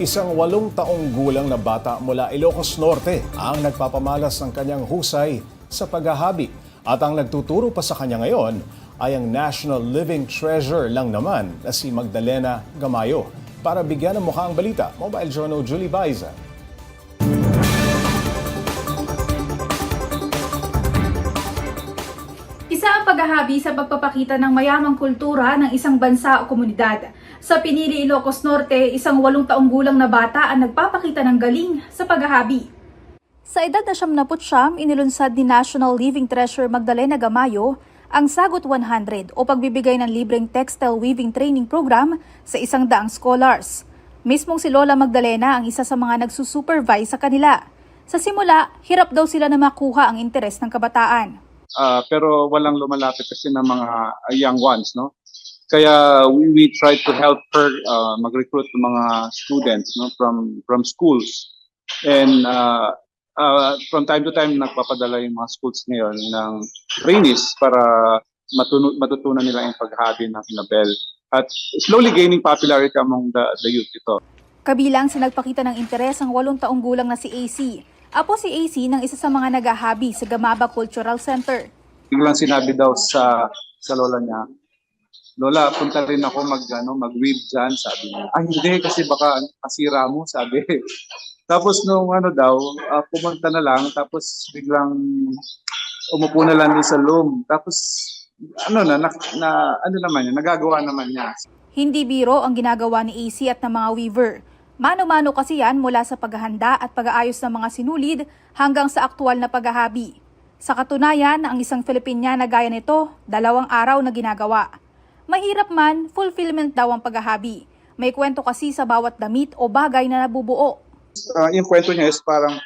Isang walong taong gulang na bata mula Ilocos Norte ang nagpapamalas ng kanyang husay sa paghahabi. At ang nagtuturo pa sa kanya ngayon ay ang National Living Treasure lang naman na si Magdalena Gamayo. Para bigyan ng mukha ang balita, Mobile Journal Julie Baiza. Paghahabi sa pagpapakita ng mayamang kultura ng isang bansa o komunidad. Sa Pinili, Ilocos Norte, isang walong taong gulang na bata ang nagpapakita ng galing sa paghahabi. Sa edad na siyam na putsyam, inilunsad ni National Living Treasure Magdalena Gamayo ang Sagot 100 o pagbibigay ng libreng textile weaving training program sa isang daang scholars. Mismong si Lola Magdalena ang isa sa mga nagsusupervise sa kanila. Sa simula, hirap daw sila na makuha ang interes ng kabataan. Ah, pero walang lumalapit kasi ng mga uh, young ones, no? Kaya we, we try to help her uh, mag-recruit ng mga students no from from schools. And uh, uh, from time to time nagpapadala yung mga schools ngayon ng trainees para matunu- matutunan nila yung paghabi ng Nobel. At slowly gaining popularity among the, the youth ito. Kabilang sa nagpakita ng interes ang walong taong gulang na si AC. Apo si AC ng isa sa mga nagahabi sa Gamaba Cultural Center. biglang sinabi daw sa sa lola niya, Lola, punta rin ako mag ano, mag-weave diyan, sabi niya. Ay hindi kasi baka asira mo, sabi. tapos nung ano daw, ah, pumunta na lang tapos biglang umupo na lang din sa loom. Tapos ano na, na, na ano naman niya, nagagawa naman niya. Hindi biro ang ginagawa ni AC at ng mga weaver. Mano-mano kasi yan mula sa paghahanda at pag-aayos ng mga sinulid hanggang sa aktual na paghahabi. Sa katunayan, ang isang Filipiniana gaya nito, dalawang araw na ginagawa. Mahirap man, fulfillment daw ang paghahabi. May kwento kasi sa bawat damit o bagay na nabubuo. uh, yung kwento niya is parang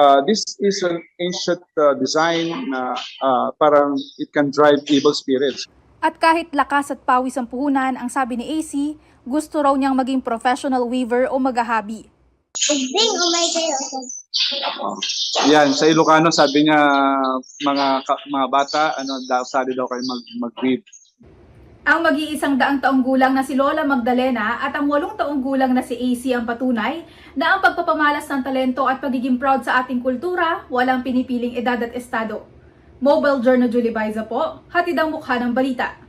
uh, this is an ancient uh, design na uh, parang it can drive evil spirits. At kahit lakas at pawis ang puhunan, ang sabi ni AC, gusto raw niyang maging professional weaver o God. Yan, sa Ilocano sabi niya mga mga bata ano daw sali daw kayo mag mag-read. Ang mag-iisang daang taong gulang na si Lola Magdalena at ang walong taong gulang na si AC ang patunay na ang pagpapamalas ng talento at pagiging proud sa ating kultura, walang pinipiling edad at estado. Mobile Journal Julie Baiza po, hatid ang mukha ng balita.